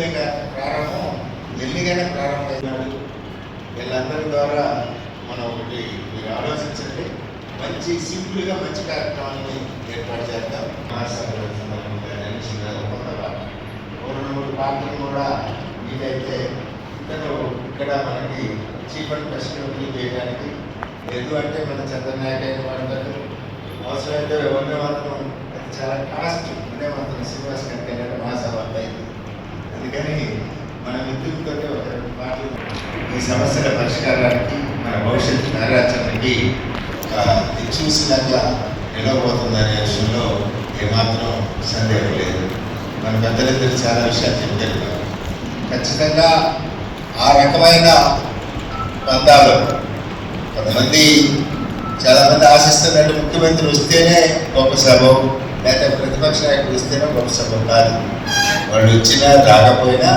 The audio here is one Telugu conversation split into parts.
లేక ప్రారంభం ఎల్లిగానే ప్రారంభమైనాడు. వీళ్ళందరి ద్వారా మనం ఒకటి మీరు ఆలోచించండి. మంచి సింపుల్గా మంచి కార్యక్రమాన్ని ఏర్పాటు చేద్దాం. రెండు మూడు పాటలు కూడా వీలైతే ఇద్దరు ఇక్కడ మనకి చీఫ్ అండ్ ఫెస్టివల్ చేయడానికి లేదు అంటే మన చంద్రనాయక అయిన వాడతారు అవసరమైతే వందే మాత్రం అది చాలా కాస్ట్ వందే మాత్రం శ్రీనివాస్ గారికి అనేది మహాసభ అయింది అందుకని మన మిత్రులతో ఒక ఈ సమస్యల పరిష్కారానికి మన భవిష్యత్తు కార్యాచరణకి ఒక దిక్సూచిలాగా నిలవబోతుందనే విషయంలో ఏమాత్రం సందేహం లేదు. మన పెద్దలిద్దరు చాలా విషయాలు చెప్పారు ఖచ్చితంగా ఆ రకమైన పందాలు కొంతమంది చాలామంది ఆశిస్తున్నట్టు ముఖ్యమంత్రి వస్తేనే గొప్ప సభ లేకపోతే ప్రతిపక్ష నాయకుడు వస్తేనే గొప్ప సభ కాదు. వాళ్ళు వచ్చినా రాకపోయినా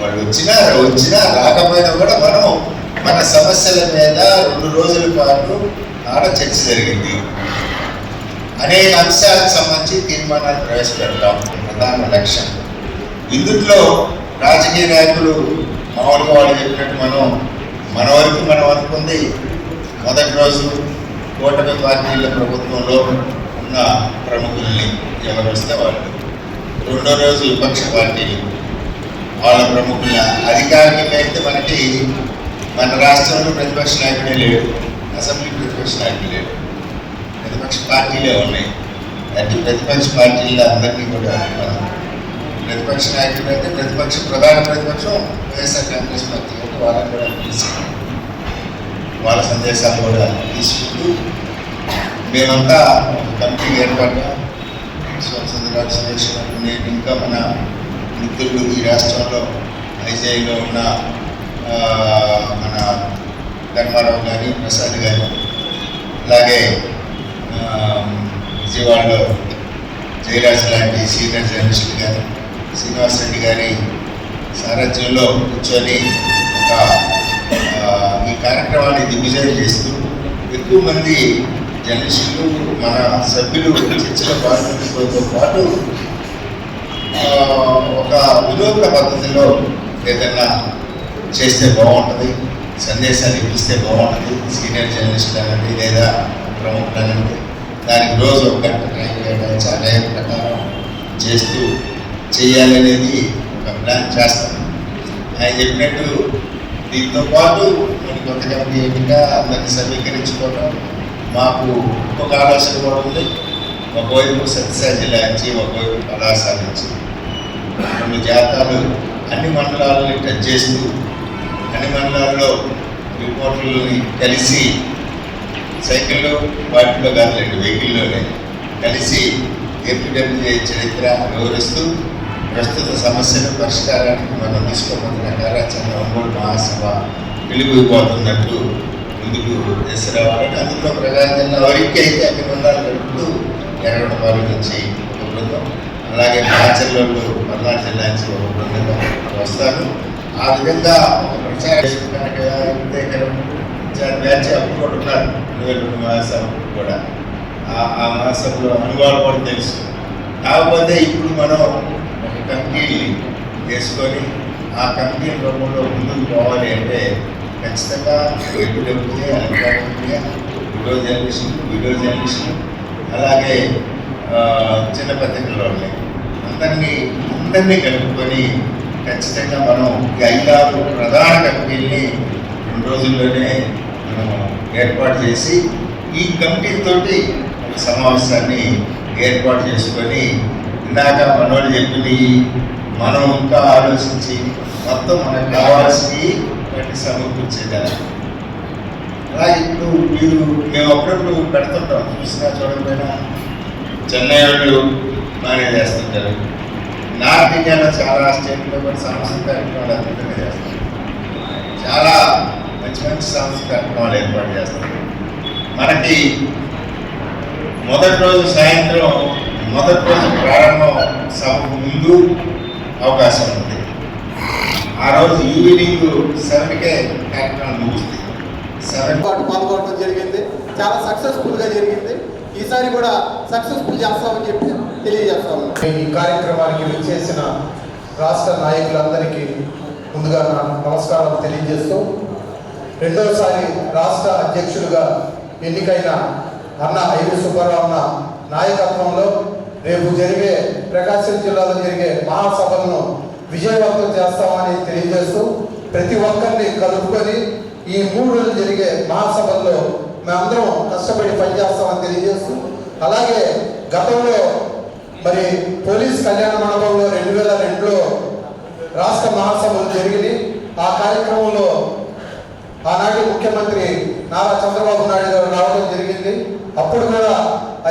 వాళ్ళు వచ్చినా వచ్చినా రాకపోయినా కూడా మనం మన సమస్యల మీద రెండు రోజుల పాటు ఆడ చర్చ జరిగింది. అనేక అంశాలకు సంబంధించి తీర్మానాలు ప్రవేశపెడతాం ప్రధాన లక్ష్యం. ఇందులో రాజకీయ నాయకులు మామూలుగా వాళ్ళు చెప్పినట్టు మనం మన వరకు మనం అనుకుంది మొదటి రోజు కూటమి పార్టీల ప్రభుత్వంలో ఉన్న ప్రముఖుల్ని ఎవరు వస్తే వాళ్ళు. రెండో రోజు విపక్ష పార్టీలు వాళ్ళ ప్రముఖుల అధికారికంగా అయితే మనకి మన రాష్ట్రంలో ప్రతిపక్ష నాయకుడే లేడు అసెంబ్లీ ప్రతిపక్ష నాయకుడు లేడు. ప్రతిపక్ష పార్టీలే ఉన్నాయి. అంటే ప్రతిపక్ష పార్టీల అందరినీ కూడా మనం ప్రతిపక్ష నాయకుడు అయితే ప్రతిపక్ష ప్రధాన ప్రతిపక్షం వైఎస్ఆర్ కాంగ్రెస్ పార్టీ అంటే వాళ్ళని కూడా తీసుకున్నాం వాళ్ళ సందేశాలు కూడా తీసుకుంటూ మేమంతా కమిటీ ఏర్పడ్డాం. స్వతంత్ర సురేష్ నేను ఇంకా మన మిత్రులు ఈ రాష్ట్రంలో ఐజీఐలో ఉన్న మన ధర్మారావు గారి ప్రసాద్ గారు అలాగే విజయవాడలో జయరాజ్ లాంటి సీనియర్ జర్నలిస్టులు గారు శ్రీనివాస్ రెడ్డి గారి సారథ్యంలో కూర్చొని ఒక ఈ కార్యక్రమాన్ని దిగ్విజయం చేస్తూ ఎక్కువ మంది జర్నలిస్టులు మన సభ్యులు చర్చలో పాల్గొనడంతో పాటు ఒక వినూత్న పద్ధతిలో ఏదైనా చేస్తే బాగుంటుంది సందేశాన్ని పిలిస్తే బాగుంటుంది సీనియర్ జర్నలిస్ట్ అనండి లేదా ప్రముఖులు అనండి దానికి రోజు ఒక గంట టైం కేటాయించి ఆ ప్రకారం చేస్తూ చేయాలనేది ఒక ప్లాన్ చేస్తాం. ఆయన చెప్పినట్టు దీంతో పాటు మరి కొత్త కమిటీ ఏమిటా అందరినీ సమీకరించుకోవడం మాకు ఇంకొక ఆలోచన కూడా ఉంది ఒకవైపు సత్యసాయి జిల్లా నుంచి ఒకవైపు కళాశాల నుంచి రెండు జాతాలు అన్ని మండలాలని టచ్ చేస్తూ అన్ని మండలాల్లో రిపోర్టర్లని కలిసి సైకిల్లో వాటిలో కాదు రెండు వెహికల్లోనే కలిసి ఏపీడబ్ల్యూఏ చరిత్ర వివరిస్తూ ప్రస్తుత సమస్యల పరిష్కారానికి మనం తీసుకోబోతున్న కార్యాచరణ ఒంగోలు మహాసభ వెలుగుపోతున్నట్టు ముందుకు తీసుకురావాలని అందులో ప్రకారం చెందిన వరకు అయితే అన్ని బంధాలు మండలాలు గడుపుతూ వారి నుంచి ఒక బృందం. అలాగే మాచర్లలో పల్నాడు జిల్లా నుంచి ఒక బృందం వస్తారు. ఆ విధంగా ఒక ప్రచార బ్యాచ్ అప్పుడు కూడా ఉన్నారు రెండు వేల రెండు మహాసభ కూడా. ఆ- ఆ మహాసభలో అనుభవాలు కూడా తెలుసు. కాకపోతే ఇప్పుడు మనం ఒక కమిటీని చేసుకొని ఆ కమిటీ రూపంలో ముందుకు పోవాలి అంటే ఖచ్చితంగా ఎప్పుడెప్పుడే అనుభవం వీడియో జర్నలిస్ట్ వీడియో జర్నలిస్ట్. అలాగే చిన్న పత్రికల్లో ఉన్నాయి. అందరినీ అందరినీ కలుపుకొని ఖచ్చితంగా మనం ఈ ఐదారు ప్రధాన కమిటీల్ని రెండు రోజుల్లోనే మనం ఏర్పాటు చేసి ఈ కమిటీతోటి ఒక సమావేశాన్ని ఏర్పాటు చేసుకొని ఇందాక మనోడు చెప్పింది మనం ఇంకా ఆలోచించి మొత్తం మనకు కావాల్సినవి వాటిని సమకూర్చేదాన్ని అలా ఇప్పుడు మీరు మేము అప్పుడప్పుడు పెడుతుంటాం చూసినా చూడకపోయినా. చెన్నై వాళ్ళు బాగానే చేస్తుంటారు. నార్త్ ఇండియాలో చాలా స్టేట్లో కూడా సాంస్కృతిక కార్యక్రమాలు అద్భుతంగా చేస్తారు. చాలా మంచి మంచి సాంస్కృతిక కార్యక్రమాలు ఏర్పాటు చేస్తారు. మనకి మొదటి రోజు సాయంత్రం మొదటి రోజు ప్రారంభం సభకు ముందు అవకాశం ఉంది. ఆ రోజు ఈవినింగ్ సెవెన్కే కార్యక్రమం ముగుస్తుంది సెవెన్ పాటు పాల్గొనడం జరిగింది. చాలా సక్సెస్ఫుల్గా జరిగింది. ఈసారి కూడా సక్సెస్ఫుల్ చేస్తామని చెప్పి తెలియజేస్తాము ఈ కార్యక్రమానికి విచ్చేసిన రాష్ట్ర నాయకులందరికీ ముందుగా నా నమస్కారం తెలియజేస్తూ రెండోసారి రాష్ట్ర అధ్యక్షులుగా ఎన్నికైన అన్న ఐవి సుబ్బారావు అన్న నాయకత్వంలో రేపు జరిగే ప్రకాశం జిల్లాలో జరిగే మహాసభలను విజయవంతం చేస్తామని తెలియజేస్తూ ప్రతి ఒక్కరిని కలుపుకొని ఈ మూడు రోజులు జరిగే మహాసభల్లో మేమందరం కష్టపడి పనిచేస్తామని తెలియజేస్తూ అలాగే గతంలో మరి పోలీస్ కళ్యాణ మండపంలో రెండు వేల రెండులో రాష్ట్ర మహాసభలు జరిగింది ఆ కార్యక్రమంలో ఆనాటి ముఖ్యమంత్రి నారా చంద్రబాబు నాయుడు గారు రావడం జరిగింది. అప్పుడు కూడా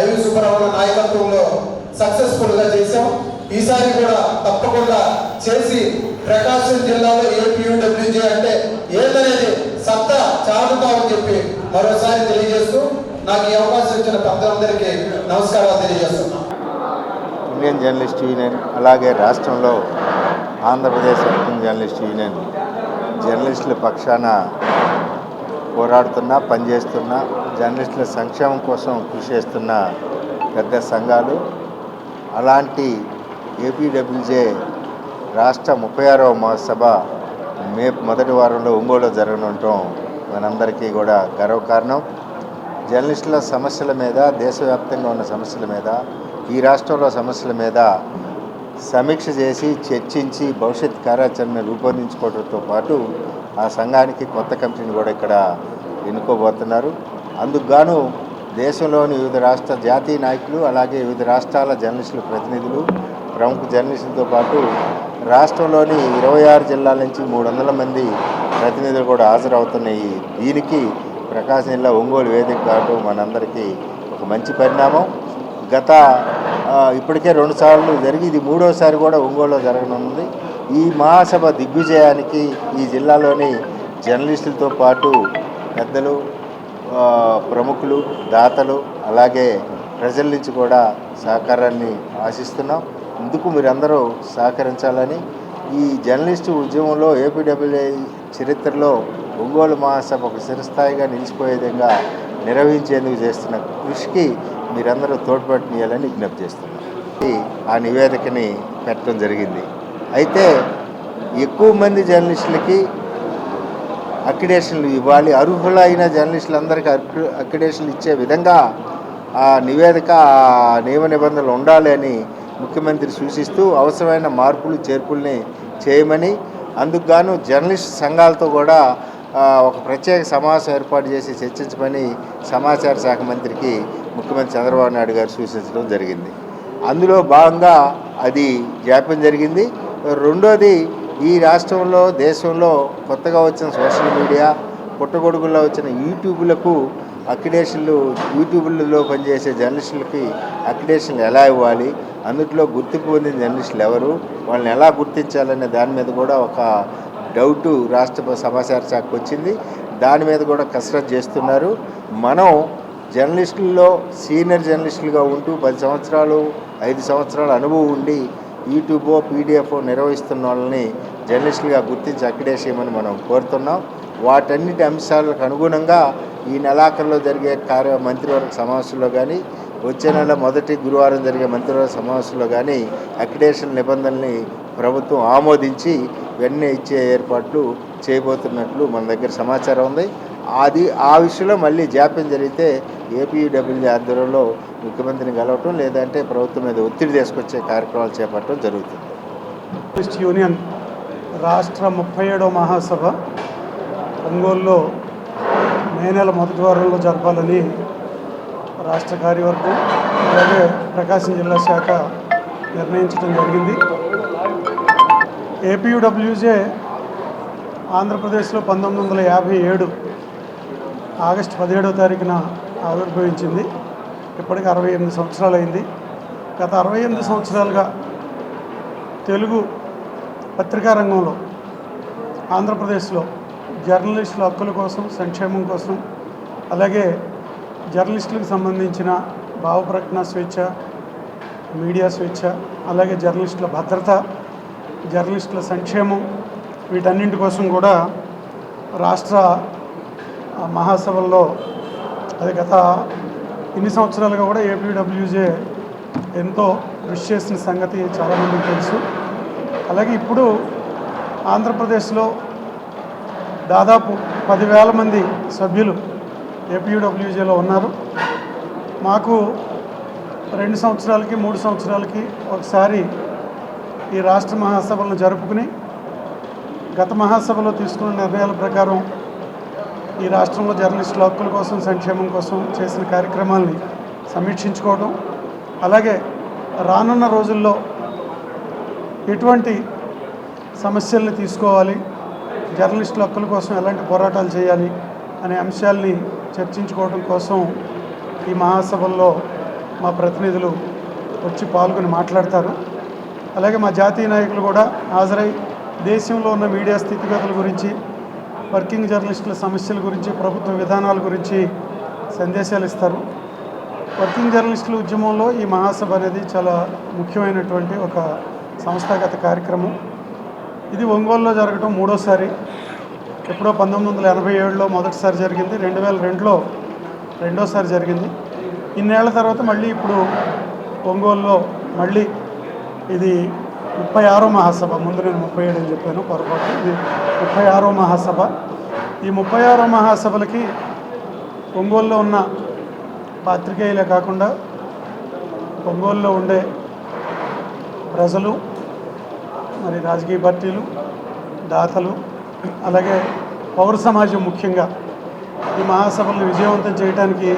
ఐవి సుబ్బరావు నాయకత్వంలో సక్సెస్ఫుల్గా చేశాం. ఈసారి కూడా తప్పకుండా చేసి ప్రకాశం జిల్లాలో ఏపీయూడబ్ల్యూజే అంటే ఏదనేది సత్తా చాటుతామని చెప్పి మరోసారి తెలియజేస్తూ నాకు ఈ అవకాశం ఇచ్చిన పెద్దలందరికీ నమస్కారాలు తెలియజేస్తున్నాను. ఇండియన్ జర్నలిస్ట్ యూనియన్ అలాగే రాష్ట్రంలో ఆంధ్రప్రదేశ్ వర్కింగ్ జర్నలిస్ట్ యూనియన్ జర్నలిస్టుల పక్షాన పోరాడుతున్న పనిచేస్తున్న జర్నలిస్టుల సంక్షేమం కోసం కృషి చేస్తున్న పెద్ద సంఘాలు అలాంటి ఏపీడబ్ల్యూజే రాష్ట్ర ముప్పై ఆరవ మహాసభ మే మొదటి వారంలో ఒంగోలులో జరగనుండటం మనందరికీ కూడా గర్వకారణం జర్నలిస్టుల సమస్యల మీద దేశవ్యాప్తంగా ఉన్న సమస్యల మీద ఈ రాష్ట్రంలో సమస్యల మీద సమీక్ష చేసి చర్చించి భవిష్యత్ కార్యాచరణ రూపొందించుకోవడంతో పాటు ఆ సంఘానికి కొత్త కమిటీని కూడా ఇక్కడ ఎన్నుకోబోతున్నారు. అందుకుగాను దేశంలోని వివిధ రాష్ట్ర జాతీయ నాయకులు అలాగే వివిధ రాష్ట్రాల జర్నలిస్టుల ప్రతినిధులు ప్రముఖ జర్నలిస్టులతో పాటు రాష్ట్రంలోని ఇరవై ఆరు జిల్లాల నుంచి మూడు వందల మంది ప్రతినిధులు కూడా హాజరవుతున్నాయి దీనికి ప్రకాశం జిల్లా ఒంగోలు వేదిక కావడం మనందరికీ ఒక మంచి పరిణామం. గత ఇప్పటికే రెండు సార్లు జరిగి ఇది మూడోసారి కూడా ఒంగోలులో జరగనుంది. ఈ మహాసభ దిగ్విజయానికి ఈ జిల్లాలోని జర్నలిస్టులతో పాటు పెద్దలు ప్రముఖులు దాతలు అలాగే ప్రజల నుంచి కూడా సహకారాన్ని ఆశిస్తున్నాం. ఇందుకు మీరందరూ సహకరించాలని ఈ జర్నలిస్టు ఉద్యమంలో ఏపీడబ్ల్యూఐ చరిత్రలో ఒంగోలు మహాసభ ఒక చిరస్థాయిగా నిలిచిపోయే విధంగా నిర్వహించేందుకు చేస్తున్న కృషికి మీరందరూ తోడ్పడియాలని విజ్ఞప్తి చేస్తున్నాం ఆ నివేదికని పెట్టడం జరిగింది. అయితే ఎక్కువ మంది జర్నలిస్టులకి అక్రిడేషన్లు ఇవ్వాలి అర్హులైన జర్నలిస్టులందరికీ అక్రి- అక్రిడేషన్లు ఇచ్చే విధంగా ఆ నివేదిక నియమ నిబంధనలు ఉండాలి అని ముఖ్యమంత్రి సూచిస్తూ అవసరమైన మార్పులు చేర్పుల్ని చేయమని అందుకు గాను జర్నలిస్ట్ సంఘాలతో కూడా ఒక ప్రత్యేక సమావేశం ఏర్పాటు చేసి చర్చించమని సమాచార శాఖ మంత్రికి ముఖ్యమంత్రి చంద్రబాబు నాయుడు గారు సూచించడం జరిగింది. అందులో భాగంగా అది జాప్యం జరిగింది. రెండోది ఈ రాష్ట్రంలో దేశంలో కొత్తగా వచ్చిన సోషల్ మీడియా పుట్టగొడుగుల్లో వచ్చిన యూట్యూబ్లకు అక్రిడేషన్లు యూట్యూబ్లలో పనిచేసే జర్నలిస్టులకి అక్రిడేషన్లు ఎలా ఇవ్వాలి? అందుట్లో గుర్తింపు పొందిన జర్నలిస్టులు ఎవరు? వాళ్ళని ఎలా గుర్తించాలనే దాని మీద కూడా ఒక డౌట్ రాష్ట్ర సమాచార శాఖకు వచ్చింది. దాని మీద కూడా కసరత్ చేస్తున్నారు. మనం జర్నలిస్టుల్లో సీనియర్ జర్నలిస్టులుగా ఉంటూ పది సంవత్సరాలు ఐదు సంవత్సరాల అనుభవం ఉండి యూట్యూబ్ పీడిఎఫ్ నిర్వహిస్తున్న వాళ్ళని జర్నలిస్టులుగా గుర్తించి అక్కడేసేయమని మనం కోరుతున్నాం. వాటన్నిటి అంశాలకు అనుగుణంగా ఈ నెలాఖరులో జరిగే కార్య మంత్రివర్గ సమావేశంలో కానీ వచ్చే నెల మొదటి గురువారం జరిగే మంత్రివర్గ సమావేశంలో కానీ అక్రిడేషన్ నిబంధనల్ని ప్రభుత్వం ఆమోదించి వెంటనే ఇచ్చే ఏర్పాట్లు చేయబోతున్నట్లు మన దగ్గర సమాచారం ఉంది. అది ఆ విషయంలో మళ్ళీ జాప్యం జరిగితే ఏపీడబ్ల్యూ ఆధ్వర్యంలో ముఖ్యమంత్రిని కలవటం లేదంటే ప్రభుత్వం మీద ఒత్తిడి తీసుకొచ్చే కార్యక్రమాలు చేపట్టడం జరుగుతుంది. జర్నలిస్ట్ యూనియన్ రాష్ట్ర ముప్పై ఏడవ మహాసభ ఒంగోలులో మే నెల మొదటి వారంలో జరపాలని రాష్ట్ర కార్యవర్గం అలాగే ప్రకాశం జిల్లా శాఖ నిర్ణయించడం జరిగింది. ఏపీయూడబ్ల్యూజే ఆంధ్రప్రదేశ్లో పంతొమ్మిది వందల యాభై ఏడు ఆగస్టు పదిహేడవ తారీఖున ఆవిర్భవించింది. ఇప్పటికి అరవై ఎనిమిది సంవత్సరాలు అయింది గత అరవై ఎనిమిది సంవత్సరాలుగా తెలుగు పత్రికా రంగంలో ఆంధ్రప్రదేశ్లో జర్నలిస్టుల హక్కుల కోసం సంక్షేమం కోసం అలాగే జర్నలిస్టులకు సంబంధించిన భావ ప్రకటన స్వేచ్ఛ మీడియా స్వేచ్ఛ అలాగే జర్నలిస్టుల భద్రత జర్నలిస్టుల సంక్షేమం వీటన్నింటి కోసం కూడా రాష్ట్ర మహాసభల్లో అది గత ఇన్ని సంవత్సరాలుగా కూడా ఏపీడబ్ల్యూజే ఎంతో కృషి చేసిన సంగతి చాలామందికి తెలుసు. అలాగే ఇప్పుడు ఆంధ్రప్రదేశ్లో దాదాపు పదివేల మంది సభ్యులు ఏపీయూడబ్ల్యూజేలో ఉన్నారు. మాకు రెండు సంవత్సరాలకి మూడు సంవత్సరాలకి ఒకసారి ఈ రాష్ట్ర మహాసభలను జరుపుకుని గత మహాసభలో తీసుకున్న నిర్ణయాల ప్రకారం ఈ రాష్ట్రంలో జర్నలిస్టుల హక్కుల కోసం సంక్షేమం కోసం చేసిన కార్యక్రమాల్ని సమీక్షించుకోవడం అలాగే రానున్న రోజుల్లో ఎటువంటి సమస్యల్ని తీసుకోవాలి జర్నలిస్టుల హక్కుల కోసం ఎలాంటి పోరాటాలు చేయాలి అనే అంశాల్ని చర్చించుకోవడం కోసం ఈ మహాసభల్లో మా ప్రతినిధులు వచ్చి పాల్గొని మాట్లాడతారు. అలాగే మా జాతీయ నాయకులు కూడా హాజరై దేశంలో ఉన్న మీడియా స్థితిగతుల గురించి వర్కింగ్ జర్నలిస్టుల సమస్యల గురించి ప్రభుత్వ విధానాల గురించి సందేశాలు ఇస్తారు. వర్కింగ్ జర్నలిస్టుల ఉద్యమంలో ఈ మహాసభ అనేది చాలా ముఖ్యమైనటువంటి ఒక సంస్థాగత కార్యక్రమం. ఇది ఒంగోలులో జరగటం మూడోసారి. ఎప్పుడో పంతొమ్మిది వందల ఎనభై ఏడులో మొదటిసారి జరిగింది. రెండు వేల రెండులో రెండోసారి జరిగింది. ఇన్నేళ్ళ తర్వాత మళ్ళీ ఇప్పుడు ఒంగోలులో మళ్ళీ ఇది ముప్పై ఆరో మహాసభ. ముందు నేను ముప్పై ఏడు అని చెప్పాను పొరపాటు. ఇది ముప్పై ఆరో మహాసభ. ఈ ముప్పై ఆరో మహాసభలకి ఒంగోలులో ఉన్న పాత్రికేయులే కాకుండా ఒంగోలులో ఉండే ప్రజలు మరి రాజకీయ పార్టీలు దాతలు అలాగే పౌర సమాజం ముఖ్యంగా ఈ మహాసభలను విజయవంతం చేయడానికి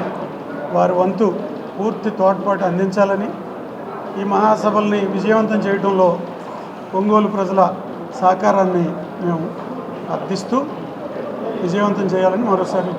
వారి వంతు పూర్తి తోడ్పాటు అందించాలని ఈ మహాసభల్ని విజయవంతం చేయడంలో ఒంగోలు ప్రజల సహకారాన్ని మేము అర్థిస్తూ విజయవంతం చేయాలని మరోసారి